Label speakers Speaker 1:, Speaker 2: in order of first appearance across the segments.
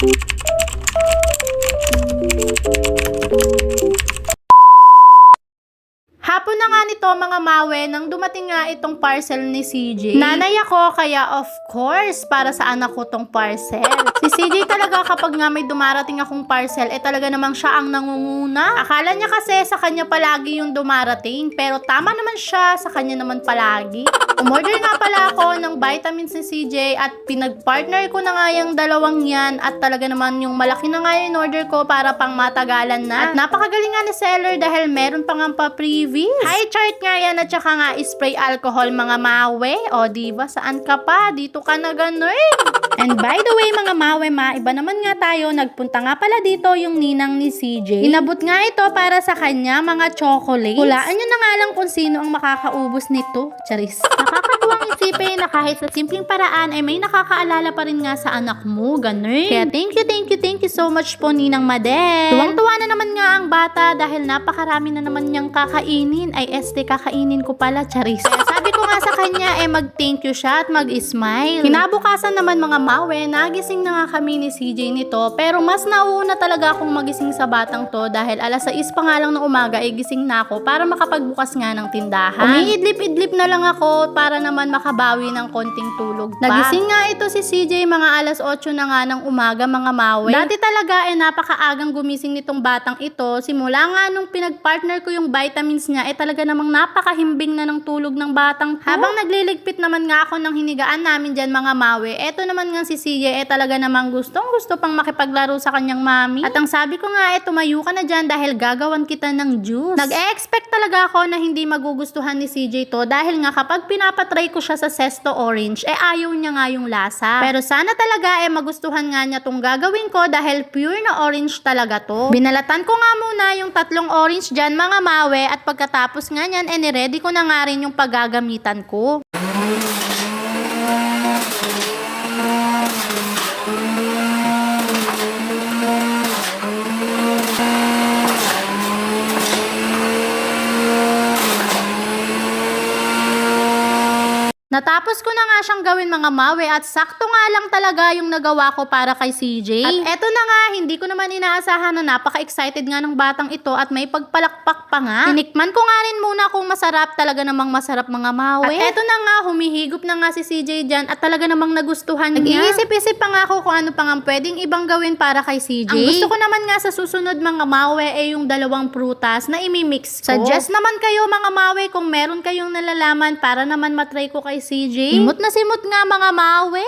Speaker 1: Thank you. Na nga nito mga mawe nang dumating nga itong parcel ni CJ. Nanay ako kaya of course para sa anak ko tong parcel. Si CJ talaga kapag nga may dumarating akong parcel eh talaga namang siya ang nangunguna. Akala niya kasi sa kanya palagi yung dumarating pero tama naman siya sa kanya naman palagi. Umorder nga pala ako ng vitamins ni CJ at pinag-partner ko na nga yung dalawang yan at talaga naman yung malaki na nga yung order ko para pang matagalan na. At napakagaling nga ni seller dahil meron pa nga pa-previous. High chart nga yan at saka nga spray alcohol mga mawe. O diba saan ka pa? Dito ka na ganun. And by the way mga mawe ma, iba naman nga tayo, nagpunta nga pala dito yung ninang ni CJ. Inabot nga ito para sa kanya mga chocolates. Hulaan nyo na nga lang kung sino ang makakaubos nito. Charis. Nakakatuwang isipin na kahit sa simpleng paraan ay may nakakaalala pa rin nga sa anak mo. Ganun. Kaya thank you, thank you, thank you so much po ninang Madel. Tuwang-tuwa na naman nga ang bata dahil napakarami na naman niyang kakainin. Ay este, kakainin ko pala. Charis. Kaya sabi ko nga sa kanya eh mag-thank you siya at mag-smile. Kinabukasan naman mga mawe, nagising na nga kami ni CJ nito pero mas nauuna talaga akong magising sa batang to dahil alas 6 pa nga lang ng umaga ay gising na ako para makapagbukas nga ng tindahan. Umiidlip-idlip na lang ako para naman makabawi ng konting tulog pa. Nagising nga ito si CJ mga alas 8 na nga ng umaga mga mawe. Dati talaga eh napakaagang gumising nitong batang ito. Simula nga nung pinag-partner ko yung vitamins niya eh talaga namang napakahimbing na ng tulog ng batang to. Habang nagliligpit naman nga ako ng hinigaan namin dyan mga mawe, eto naman nga si CJ eh talaga namang gustong gusto pang makipaglaro sa kanyang mami. At ang sabi ko nga eh tumayo ka na dyan dahil gagawan kita ng juice. Nag-expect talaga ako na hindi magugustuhan ni CJ to dahil nga kapag pinapatry ko siya sa Sesto Orange, eh ayaw niya nga yung lasa. Pero sana talaga eh magustuhan nga niya tong gagawin ko dahil pure na orange talaga to. Binalatan ko nga muna yung tatlong orange dyan mga mawe at pagkatapos nga niyan eh niready ko na nga rin yung paggagamitan ko. 하고. Natapos ko na nga siyang gawin mga mawe at sakto nga lang talaga yung nagawa ko para kay CJ. At eto na nga, hindi ko naman inaasahan na napaka-excited nga ng batang ito at may pagpalakpak pa nga. Tinikman ko nga rin muna kung masarap, talaga namang masarap mga mawe. At eto na nga, humihigop na nga si CJ dyan at talaga namang nagustuhan niya. Nag-iisip-isip pa nga ako kung ano pa nga pwedeng ibang gawin para kay CJ. Ang gusto ko naman nga sa susunod mga mawe ay yung dalawang prutas na imimix ko. Suggest naman kayo mga mawe kung meron kayong nalalaman para naman matry ko kay CJ. Simot na simot nga mga mawe.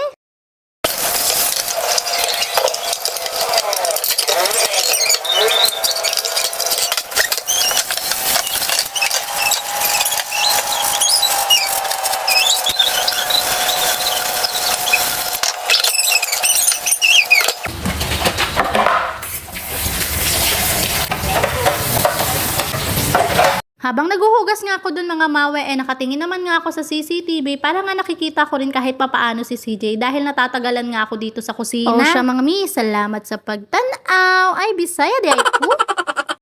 Speaker 1: Habang naguhugas nga ako dun mga mawe, eh nakatingin naman nga ako sa CCTV para nga nakikita ko rin kahit papaano si CJ dahil natatagalan nga ako dito sa kusina. Oh siya mga mi, salamat sa pagtanaw. Ay, bisaya di ay.